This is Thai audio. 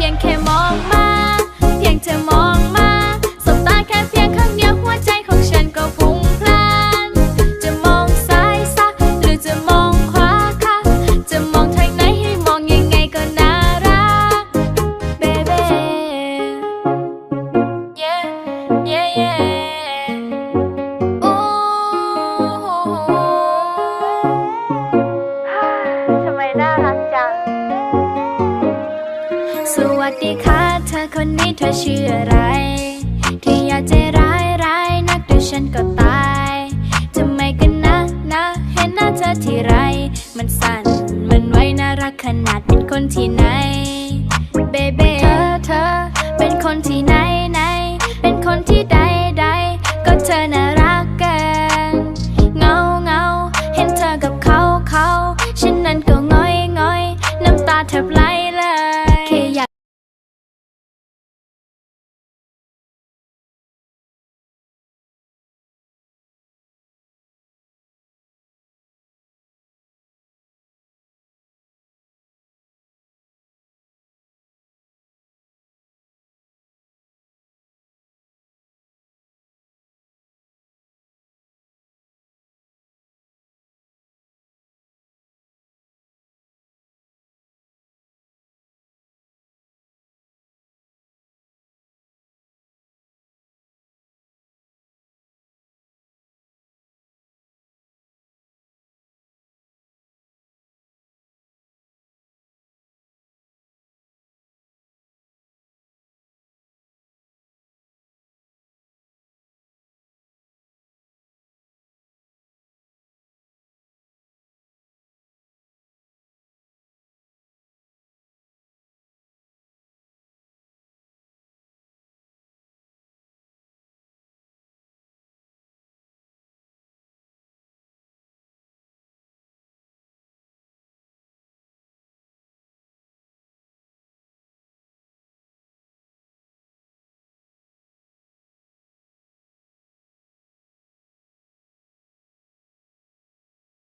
พียงแค่มอง คนนี้เธอชื่ออะไร ที่อยากใจร้ายร้ายนักเดี๋ยวฉันก็ตายทำไมกันนะนะ เห็นหน้าเธอที่ไร มันสั่นมันไว้น่ารักขนาดเป็นคนที่ไหน เบเบเธอเธอเป็นคนที่ไหนไหน เป็นคนที่ใดใดก็เธอน่ารักเกินเงาเงาเห็นเธอกับเขาเขาฉันนั้นก็ง้อยง้อยน้ำตาเธอไหลเลย